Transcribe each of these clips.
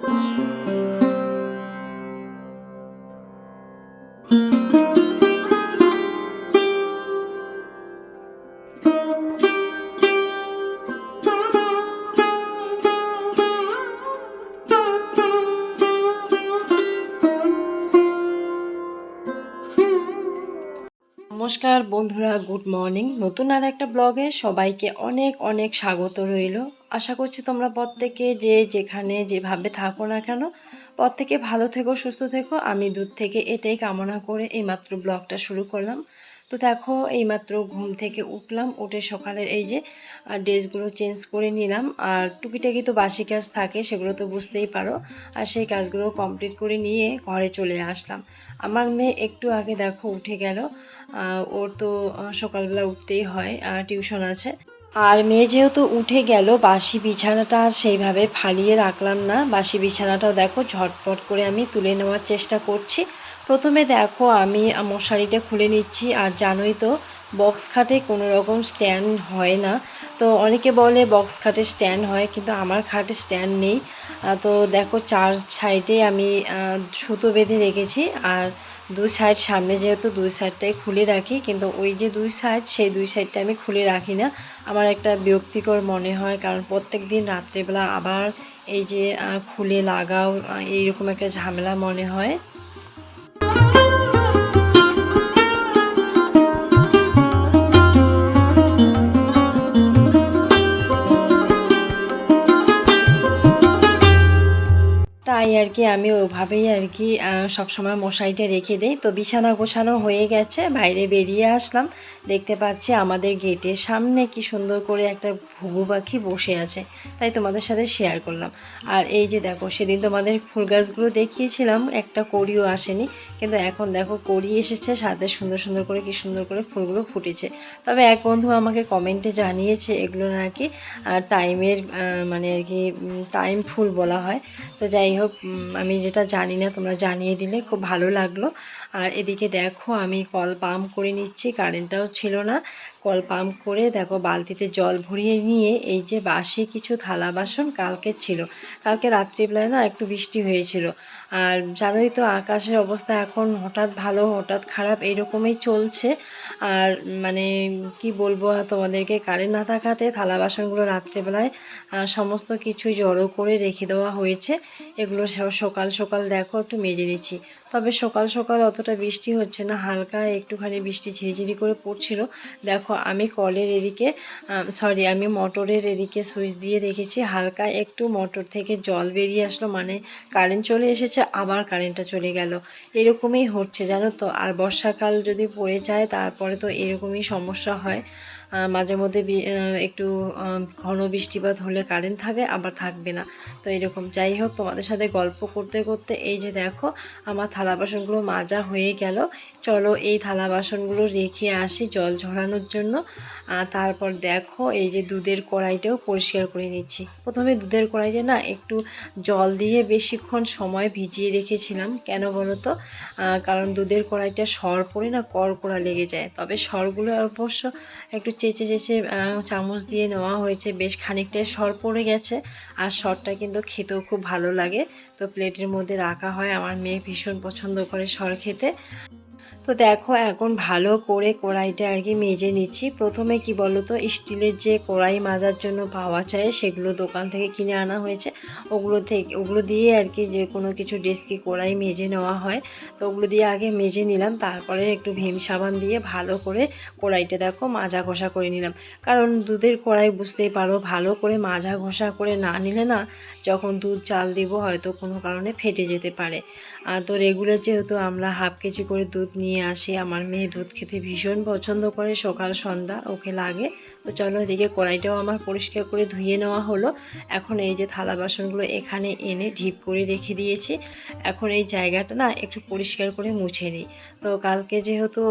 Thank you. নমস্কার বন্ধুরা, good morning. নতুন আর একটা ব্লগে সবাইকে অনেক অনেক স্বাগত রইল। আশা করছি তোমরা প্রত্যেকে যে যেখানে যেভাবে থাকো না কেন, প্রত্যেকে ভালো থেকো, সুস্থ থেকো। আমি দূর থেকে এটাই কামনা করে এইমাত্র ব্লগটা শুরু করলাম। তো দেখো, এইমাত্র ঘুম থেকে উঠলাম, উঠে সকালের এই যে ড্রেসগুলো চেঞ্জ করে নিলাম। আর টুকিটাকি তো বাসি কাজ থাকে, সেগুলো তো বুঝতেই পারো। আর সেই কাজগুলো কমপ্লিট করে নিয়ে ঘরে চলে আসলাম। আমার মেয়ে একটু আগে দেখো, উঠে গেল। ওর তো সকালবেলা উঠতেই হয় টিউশন আছে। আর মেয়ে যেহেতু উঠে গেল, বাসি বিছানাটা আর সেইভাবে ফালিয়ে রাখলাম না। বাসি বিছানাটাও দেখো, ঝটপট করে আমি তুলে নেওয়ার চেষ্টা করছি। প্রথমে দেখো, আমি মশারিটা খুলে নিচ্ছি, আর জানোই তো, বক্স খাটে কোনো রকম স্ট্যান্ড হয় না। তো অনেকে বলে বক্স খাটে স্ট্যান্ড হয়, কিন্তু আমার খাটে স্ট্যান্ড নেই। তো দেখো, চার সাইডে আমি সুতো বেঁধে রেখেছি, আর দুই সাইড সামনে যেহেতু দুই সাইডটাই খুলে রাখি, কিন্তু ওই যে দুই সাইড সেই দুই সাইডটা আমি খুলে রাখি না। আমার একটা বিরক্তিকর মনে হয়, কারণ প্রত্যেক দিন রাত্রেবেলা আবার এই যে খুলে লাগাও এইরকম একটা ঝামেলা মনে হয়। তাই আর কি আমি ওভাবেই আর কি সবসময় মশারিটা রেখে দেই। তো বিছানা গোছানো হয়ে গেছে, বাইরে বেরিয়ে আসলাম। দেখতে পাচ্ছি আমাদের গেটের সামনে কি সুন্দর করে একটা ঘুঘু পাখি বসে আছে। তাই তোমাদের সাথে শেয়ার করলাম। আর এই যে দেখো, সেদিন তোমাদের ফুল গাছগুলো দেখিয়েছিলাম, একটা কড়িও আসেনি। কিন্তু এখন দেখো, কড়ি এসেছে, সাথে সুন্দর সুন্দর করে কি সুন্দর করে ফুলগুলো ফুটেছে। তবে এক বন্ধু আমাকে কমেন্টে জানিয়েছে এগুলো নাকি টাইমের মানে আর কি টাইম ফুল বলা হয়। তো যাই হোক আমি যেটা জানি না, তোমরা জানিয়ে দিলে, খুব ভালো লাগল। আর এদিকে দেখো, আমি কল পাম্প করে নিচ্ছি, কারেন্টটাও ছিল না। কল পাম্প করে দেখো, বালতিতে জল ভরিয়ে নিয়ে, এই যে বাসি কিছু থালা বাসন কালকে ছিল। কালকে রাত্রিবেলায় না একটু বৃষ্টি হয়েছিল। আর জানোই তো, আকাশের অবস্থা এখন হঠাৎ ভালো, হঠাৎ খারাপ, এরকমই চলছে। আর মানে কি বলব তোমাদেরকে কারেন্ট না থাকাতে থালা বাসনগুলো রাত্রেবেলায় সমস্ত কিছুই জড়ো করে রেখে দেওয়া হয়েছে। এগুলো সকাল সকাল দেখো, একটু মেজে দিচ্ছি তবে সকাল সকাল অতটা বৃষ্টি হচ্ছে না, হালকা একটুখানি বৃষ্টি ঝিরিঝিরি করে পড়ছিল। দেখো, আমি কলের এদিকে সরি আমি মোটরের এদিকে সুইচ দিয়ে রেখেছি, হালকা একটু মোটর থেকে জল বেরিয়ে আসলো মানে কারেন্ট চলে এসেছে, আবার কারেন্টটা চলে গেল। এরকমই হচ্ছে, জানো তো? আর বর্ষাকাল যদি পড়ে যায়, তারপরে তো এরকমই সমস্যা হয়। মাঝে মধ্যে একটু ঘন বৃষ্টিপাত হলে কারেন্ট থাকে, আবার থাকবে না। তো এরকম। যাই হোক, তোমাদের সাথে গল্প করতে করতে এই যে দেখো, আমার থালা বাসনগুলো মাজা হয়ে গেল। চলো এই থালা বাসনগুলো রেখে আসি জল ঝরানোর জন্য। তারপর দেখো, এই যে দুধের কড়াইটাও পরিষ্কার করে নিচ্ছি। প্রথমে দুধের কড়াইটা না একটু জল দিয়ে বেশিক্ষণ সময় ভিজিয়ে রেখেছিলাম। কেন বলো তো? কারণ দুধের কড়াইটা সর পড়ে না, কড়কড়া লেগে যায়। তবে সরগুলো অবশ্য একটু চেঁচে চেঁচে চামচ দিয়ে নেওয়া হয়েছে। বেশ খানিকটাই সর পড়ে গেছে আর সরটা কিন্তু খেতেও খুব ভালো লাগে। তো প্লেটের মধ্যে রাখা হয়। আমার মেয়ে ভীষণ পছন্দ করে সর খেতে। তো দেখো, এখন ভালো করে কড়াইটা আর কি মেজে নিচ্ছি। প্রথমে কি বলো তো স্টিলের যে কড়াই মাজার জন্য পাওয়া যায়, সেগুলো দোকান থেকে কিনে আনা হয়েছে। ওগুলো থেকে, ওগুলো দিয়ে আর কি যে কোনো কিছু ডেস্কি কড়াই মেজে নেওয়া হয়। তো ওগুলো দিয়ে আগে মেজে নিলাম, তারপরে একটু ভীম সাবান দিয়ে ভালো করে কড়াইটা দেখো মাজা ঘষা করে নিলাম। কারণ দুধের কড়াই বুঝতেই পারো, ভালো করে মাজা ঘষা করে না নিলে না যখন দুধ চাল দিব হয়তো কোনো কারণে ফেটে যেতে পারে। আর তো রেগুলার যেহেতু আমরা হাফ কেজি করে দুধ নিয়ে আসি। আমার মেয়ে দুধ খেতে ভীষণ পছন্দ করে, সকাল, সন্ধ্যা ওকে লাগে। তো চলো এদিকে কড়াইটাও আমার পরিষ্কার করে ধুয়ে নেওয়া হলো। এখন এই যে থালা বাসনগুলো এখানে এনে ঢিপ করে রেখে দিয়েছি। এখন এই জায়গাটা না একটু পরিষ্কার করে মুছে নিই। তো কালকে যেহেতু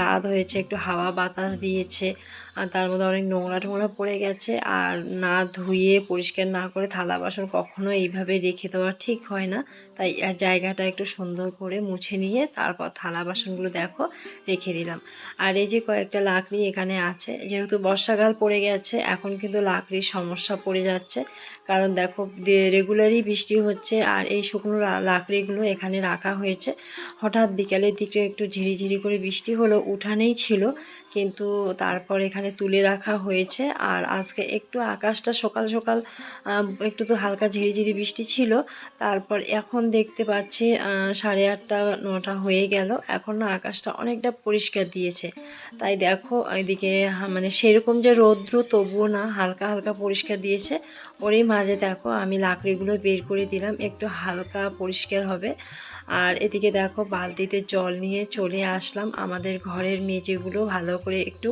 রাত হয়েছে, একটু হাওয়া বাতাস দিয়েছে আর তার মধ্যে অনেক নোংরা টোংরা পড়ে গেছে আর না ধুয়ে পরিষ্কার না করে থালা বাসন কখনো এইভাবে রেখে দেওয়া ঠিক হয় না। তাই জায়গাটা একটু সুন্দর করে মুছে নিয়ে তারপর থালা বাসনগুলো দেখো রেখে দিলাম। আর এই যে কয়েকটা লাকড়ি এখানে আছে, যেহেতু বর্ষাকাল পড়ে গেছে, এখন কিন্তু লাকড়ির সমস্যা পড়ে যাচ্ছে। কারণ দেখো রেগুলারই বৃষ্টি হচ্ছে আর এই শুকনো লাকড়িগুলো এখানে রাখা হয়েছে। হঠাৎ বিকালের দিকে একটু ঝিরিঝিরি করে বৃষ্টি হলো উঠানেই ছিল। কিন্তু তারপর এখানে তুলে রাখা হয়েছে। আর আজকে একটু আকাশটা সকাল সকাল একটু তো হালকা ঝিরিঝিরি বৃষ্টি ছিল। তারপর এখন দেখতে পাচ্ছি সাড়ে আটটা, নটা হয়ে গেল। এখন না আকাশটা অনেকটা পরিষ্কার দিয়েছে। তাই দেখো, এদিকে মানে সেরকম যে রৌদ্র তবুও না হালকা হালকা পরিষ্কার দিয়েছে। ওরই মাঝে দেখো, আমি লাকড়িগুলো বের করে দিলাম। একটু হালকা পরিষ্কার হবে। আর এদিকে দেখো বালতিতে জল নিয়ে চলে আসলাম। আমাদের ঘরের মেঝেগুলো ভালো করে একটু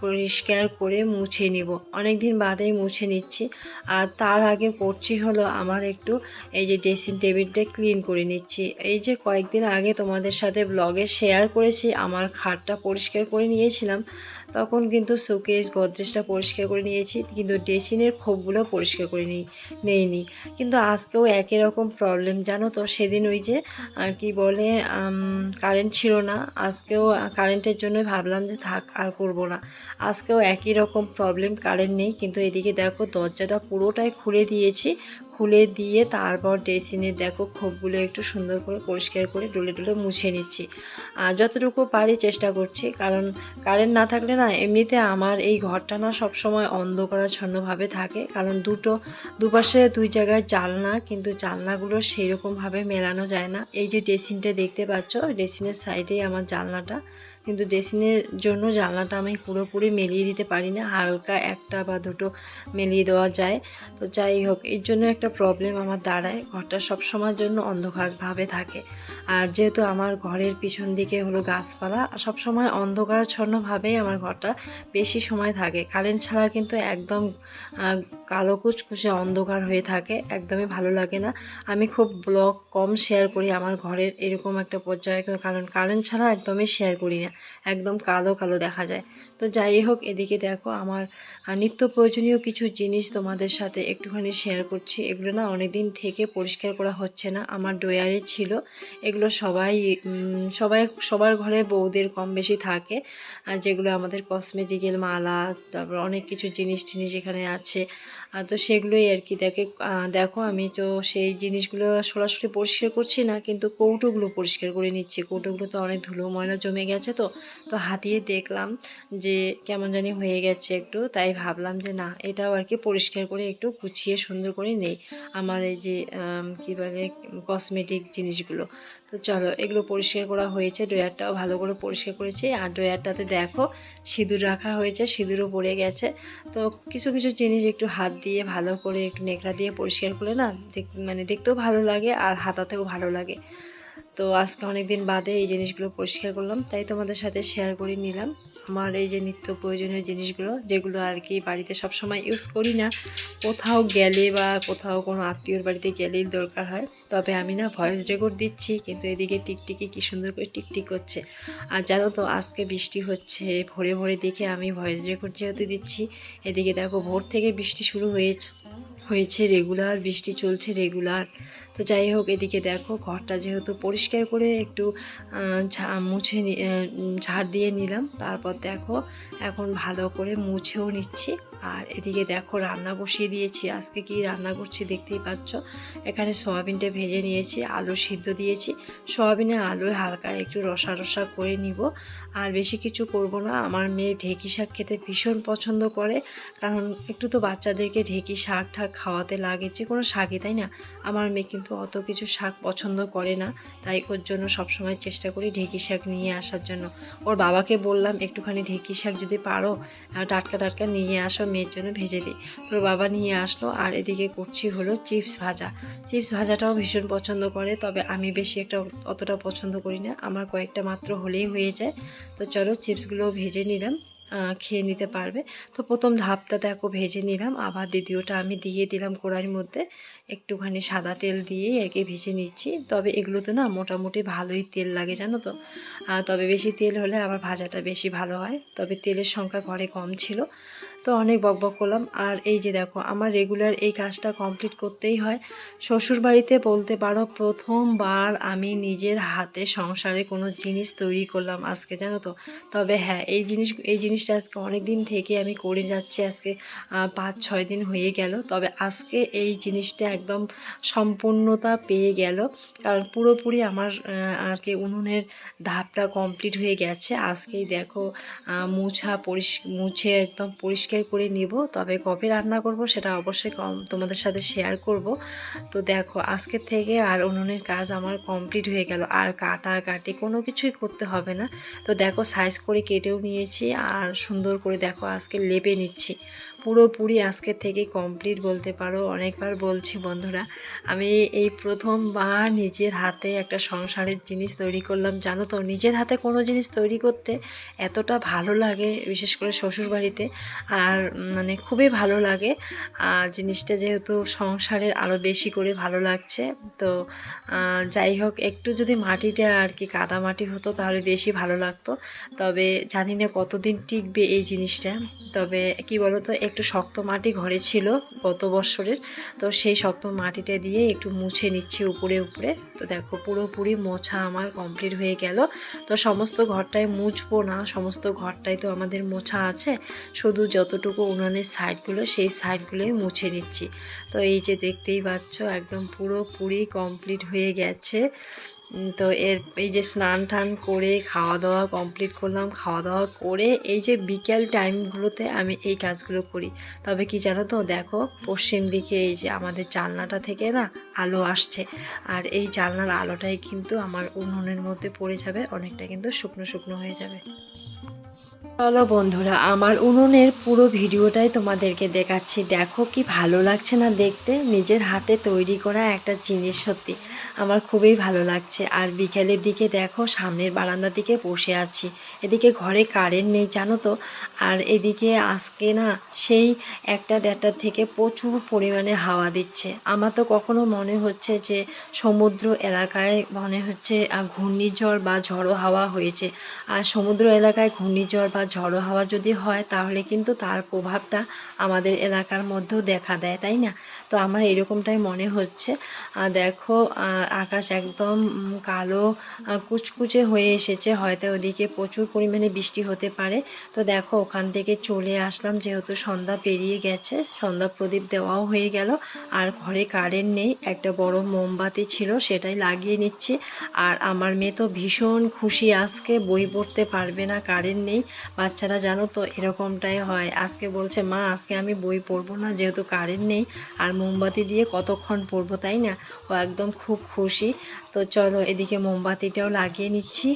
পরিষ্কার করে মুছে নিব। অনেক দিন বাদেই মুছে নিচ্ছি। আর তার আগে পড়ছি হলো আমার একটু এই যে ড্রেসিং টেবিলটা ক্লিন করে নিচ্ছি। এই যে কয়েকদিন আগে তোমাদের সাথে ব্লগে শেয়ার করেছি, আমার খাটটা পরিষ্কার করে নিয়েছিলাম। তখন কিন্তু শোকেস গদরেজটা পরিষ্কার করে নিয়েছি, কিন্তু ড্রেসিংয়ের খোপগুলো পরিষ্কার করে নিই নেইনি কিন্তু আজকেও একই রকম প্রবলেম জানো তো? সেদিন ওই যে কি বলে কারেন্ট ছিল না, আজকেও কারেন্টের জন্য ভাবলাম যে থাক, আর করব না। আজকেও একই রকম প্রবলেম কারেন্ট নেই, কিন্তু এদিকে দেখো দরজাটা পুরোটাই খুলে দিয়েছি খুলে দিয়ে তারপর ড্রেসিনে দেখো খোপগুলো একটু সুন্দর করে পরিষ্কার করে ডলে ডলে মুছে নিচ্ছি। আর যতটুকু পারি চেষ্টা করছি, কারণ কারেন্ট না থাকলে না এমনিতে আমার এই ঘরটা না সবসময় অন্ধকারাচ্ছন্নভাবে থাকে। কারণ দুটো, দুপাশে দুই জায়গায় জানলা, কিন্তু জানলাগুলো সেইরকমভাবে মেলানো যায় না। এই যে ড্রেসিংটা দেখতে পাচ্ছ, ড্রেসিংয়ের সাইডেই আমার জানলাটা। কিন্তু ড্রেসিংয়ের জন্য জানলাটা আমি পুরোপুরি মেলিয়ে দিতে পারি না। হালকা একটা বা দুটো মেলিয়ে দেওয়া যায়। তো যাই হোক, এর জন্য একটা প্রবলেম আমার দাঁড়ায়। ঘরটা সব সময়ের জন্য অন্ধকারভাবে থাকে। আর যেহেতু আমার ঘরের পিছন দিকে হলো গাছপালা সব সময় অন্ধকারাচ্ছন্নভাবেই আমার ঘরটা বেশি সময় থাকে। কারেন্ট ছাড়া কিন্তু একদম কালো কুচকুচে অন্ধকার হয়ে থাকে। একদমই ভালো লাগে না। আমি খুব ব্লগ কম শেয়ার করি আমার ঘরের এরকম একটা পর্যায়ে। কারণ কারেন্ট ছাড়া একদমই শেয়ার করি না। একদম কালো কালো দেখা যায়। তো যাই হোক এদিকে দেখো আমার আহ, নিত্য প্রয়োজনীয় কিছু জিনিস তোমাদের সাথে একটুখানি শেয়ার করছি। এগুলো না অনেক দিন থেকে পরিষ্কার করা হচ্ছে না। আমার ডয়ারে ছিল। এগুলো সবাই সবাই সবার ঘরে বউদের কম বেশি থাকে। আর যেগুলো আমাদের কসমেটিক্যাল মালা তারপর অনেক কিছু জিনিস টিনিস এখানে আছে। আর তো সেগুলোই আর কি। দেখে দেখো আমি তো সেই জিনিসগুলো সরাসরি পরিষ্কার করছি না কিন্তু কৌটোগুলো পরিষ্কার করে নিচ্ছি। কৌটোগুলো তো অনেক ধুলো ময়লা জমে গেছে তো। তো হাতিয়ে দেখলাম যে কেমন জানি হয়ে গেছে একটু। তাই ভাবলাম যে না, এটাও আর কি পরিষ্কার করে একটু গুছিয়ে সুন্দর করে নেই। আমার এই যে কী বলে কসমেটিক জিনিসগুলো। তো চলো, এগুলো পরিষ্কার করা হয়েছে, ড্রয়ারটাও ভালো করে পরিষ্কার করেছি। আর ড্রয়ারটাতে দেখো, সিঁদুর রাখা হয়েছে, সিঁদুরও পড়ে গেছে। তো কিছু কিছু জিনিস একটু হাত দিয়ে ভালো করে একটু নেকড়া দিয়ে পরিষ্কার করলে না মানে দেখতেও ভালো লাগে আর হাতাতেও ভালো লাগে। তো আজকে অনেক দিন বাদে এই জিনিসগুলো পরিষ্কার করলাম, তাই তোমাদের সাথে শেয়ার করে নিলাম। আমার এই যে নিত্য প্রয়োজনীয় জিনিসগুলো, যেগুলো আর কি বাড়িতে সব সময় ইউজ করি না, কোথাও গেলে বা কোথাও কোনো আত্মীয়র বাড়িতে গেলেই দরকার হয়। তবে আমি না ভয়েস রেকর্ড দিচ্ছি, কিন্তু এদিকে টিকটিকি কি সুন্দর করে টিকটিক করছে। আর জানো তো, আজকে বৃষ্টি হচ্ছে, ভোরে ভোরে দেখে আমি ভয়েস রেকর্ড যেহেতু দিচ্ছি, এদিকে দেখো ভোর থেকে বৃষ্টি শুরু হয়েছে হয়েছে রেগুলার বৃষ্টি চলছে রেগুলার তো যাই হোক, এদিকে দেখো ঘরটা যেহেতু পরিষ্কার করে একটু মুছে ঝাড় দিয়ে নিলাম। তারপর দেখো এখন ভালো করে মুছেও নিচ্ছি। আর এদিকে দেখো রান্না বসিয়ে দিয়েছি। আজকে কি রান্না করছি দেখতেই পাচ্ছ? এখানে সয়াবিনটা ভেজে নিয়েছি, আলু সিদ্ধ দিয়েছি। সয়াবিনে আলু হালকা একটু রসা রসা করে নিব। আর বেশি কিছু করব না। আমার মেয়ে ঢেঁকি শাক খেতে ভীষণ পছন্দ করে। কারণ একটু তো বাচ্চাদেরকে ঢেঁকি শাক ঠাক খাওয়াতে লাগে, যে কোনো শাকই, তাই না? আমার মেয়ে কিন্তু অত কিছু শাক পছন্দ করে না। তাই ওর জন্য সবসময় চেষ্টা করি ঢেঁকি শাক নিয়ে আসার জন্য। ওর বাবাকে বললাম, একটুখানি ঢেঁকি শাক যদি পারো টাটকা টাটকা নিয়ে আসো, মেয়ের জন্য ভেজে দিই তোর বাবা নিয়ে আসলো, আর এদিকে করছি হলো চিপস ভাজা। চিপস ভাজাটাও ভীষণ পছন্দ করে, তবে আমি বেশি একটা অতটা পছন্দ করি না। আমার কয়েকটা মাত্র হলেই হয়ে যায়। তো চলো চিপসগুলো ভেজে নিলাম খেয়ে নিতে পারবে। তো প্রথম ধাপটা দেখো, ভেজে নিলাম। আবার দ্বিতীয়টা আমি দিয়ে দিলাম কড়াইয়ের মধ্যে। একটুখানি সাদা তেল দিয়ে একে ভেজে নিচ্ছি। তবে এগুলোতে না মোটামুটি ভালোই তেল লাগে, জানো তো। তবে বেশি তেল হলে আমার ভাজাটা বেশি ভালো হয়। তবে তেলের সংখ্যা ঘরে কম ছিল। তো অনেক বকবক করলাম। আর এই যে দেখো, আমার রেগুলার এই কাজটা কমপ্লিট করতেই হয়। শ্বশুর বাড়িতে বলতে পারো, প্রথমবার আমি নিজের হাতে সংসারে কোনো জিনিস তৈরি করলাম আজকে, জানো তো? তবে হ্যাঁ এই জিনিস, এই জিনিসটা আজকে অনেক দিন থেকে আমি করে যাচ্ছি, আজকে পাঁচ, ছয় দিন হয়ে গেল। তবে আজকে এই জিনিসটা একদম সম্পূর্ণতা পেয়ে গেল। কারণ পুরোপুরি আমার আর কি উনুনের ধাপটা কমপ্লিট হয়ে গেছে। আজকেই দেখো মুছা পরিষ, মুছে একদম পরিষ্কার করে নিব। তবে কবে রান্না করব সেটা অবশ্যই কম তোমাদের সাথে শেয়ার করব। তো দেখো, আজকের থেকে আর উনুনের কাজ আমার কমপ্লিট হয়ে গেল। আর কাটা কাটি কোনো কিছুই করতে হবে না। তো দেখো সাইজ করে কেটেও নিয়েছি আর সুন্দর করে দেখো আজকে লেপে নিচ্ছি। পুরোপুরি আজকে থেকে কমপ্লিট বলতে পারো। অনেকবার বলছি বন্ধুরা, আমি এই প্রথমবার নিজের হাতে একটা সংসারের জিনিস তৈরি করলাম। জানো তো, নিজের হাতে কোনো জিনিস তৈরি করতে এতটা ভালো লাগে, বিশেষ করে শ্বশুরবাড়িতে। আর মানে খুবই ভালো লাগে। আর জিনিসটা যেহেতু সংসারের আরও বেশি করে ভালো লাগছে, তো যাই হোক, একটু যদি মাটিটা আর কি কাদা মাটি হতো তাহলে বেশি ভালো লাগতো। তবে জানি না কতদিন টিকবে এই জিনিসটা। তবে কি বলতো, একটু শক্ত মাটি ঘরে ছিল গত বছরের তো সেই শক্ত মাটিটা দিয়ে একটু মুছে নিচ্ছি উপরে উপরে। তো দেখো পুরোপুরি মোছা আমার কমপ্লিট হয়ে গেল। তো সমস্ত ঘরটাই মুছবো না, সমস্ত ঘরটাই তো আমাদের মোছা আছে। শুধু যতটুকু উনানের সাইডগুলো, সেই সাইডগুলোই মুছে নিচ্ছি। তো এই যে দেখতেই পাচ্ছ, একদম পুরোপুরি কমপ্লিট হয়ে গেছে। তো এর এই যে স্নান টান করে খাওয়া দাওয়া কমপ্লিট করলাম। খাওয়া দাওয়া করে এই যে বিকেল টাইমগুলোতে আমি এই কাজগুলো করি। তবে কি জানো তো, দেখো পশ্চিম দিকে এই যে আমাদের জানলাটা থেকে না আলো আসছে। আর এই জানলার আলোটাই কিন্তু আমার উনুনের মধ্যে পড়ে যাবে, অনেকটা কিন্তু শুকনো শুকনো হয়ে যাবে। চলো বন্ধুরা, আমার উনুনের পুরো ভিডিওটাই তোমাদেরকে দেখাচ্ছি। দেখো কি ভালো লাগছে না দেখতে? নিজের হাতে তৈরি করা একটা জিনিস সত্যি আমার খুবই ভালো লাগছে। আর বিকেলের দিকে দেখো, সামনের বারান্দার দিকে বসে আছি। এদিকে ঘরে কারেন্ট নেই, জানো তো? আর এদিকে আজকে না সেই একটা ডেটার থেকে প্রচুর পরিমাণে হাওয়া দিচ্ছে। আমার তো কখনো মনে হচ্ছে যে সমুদ্র এলাকায় মনে হচ্ছে ঘূর্ণিঝড় বা ঝড়ো হাওয়া হয়েছে। আর সমুদ্র এলাকায় ঘূর্ণিঝড় বা ঝড়ো হাওয়া যদি হয়, তাহলে কিন্তু তার প্রভাবটা আমাদের এলাকার মধ্যেও দেখা দেয়, তাই না? তো আমার এরকমটাই মনে হচ্ছে। দেখো আকাশ একদম কালো কুচকুচে হয়ে এসেছে। হয়তো ওদিকে প্রচুর পরিমাণে বৃষ্টি হতে পারে। তো দেখো, ওখান থেকে চলে আসলাম। যেহেতু সন্ধ্যা পেরিয়ে গেছে, সন্ধ্যা প্রদীপ দেওয়াও হয়ে গেল। আর ঘরে কারেন্ট নেই, একটা বড় মোমবাতি ছিল, সেটাই লাগিয়ে নিচ্ছি। আর আমার মেয়ে তো ভীষণ খুশি, আজকে বই পড়তে পারবে না, কারেন্ট নেই। বাচ্চারা জানো তো, এরকমটাই হয়। আজকে বলছে, মা, আজকে আমি বই পড়ব না, যেহেতু কারেন্ট নেই। আর মোমবাতি দিয়ে কতক্ষণ পড়ব তাই না? ও একদম খুব খুশি। তো চলো এদিকে মোমবাতিটাও লাগিয়ে নিচ্ছি।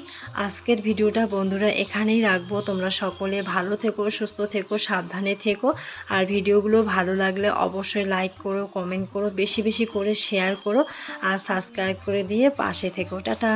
আজকের ভিডিওটা বন্ধুরা এখানেই রাখব। তোমরা সকলে ভালো থেকো, সুস্থ থেকো, সাবধানে থেকো। আর ভিডিওগুলো ভালো লাগলে অবশ্যই লাইক করো কমেন্ট করো, বেশি বেশি করে শেয়ার করো। আর সাবস্ক্রাইব করে দিয়ে পাশে থেকো। টাটা!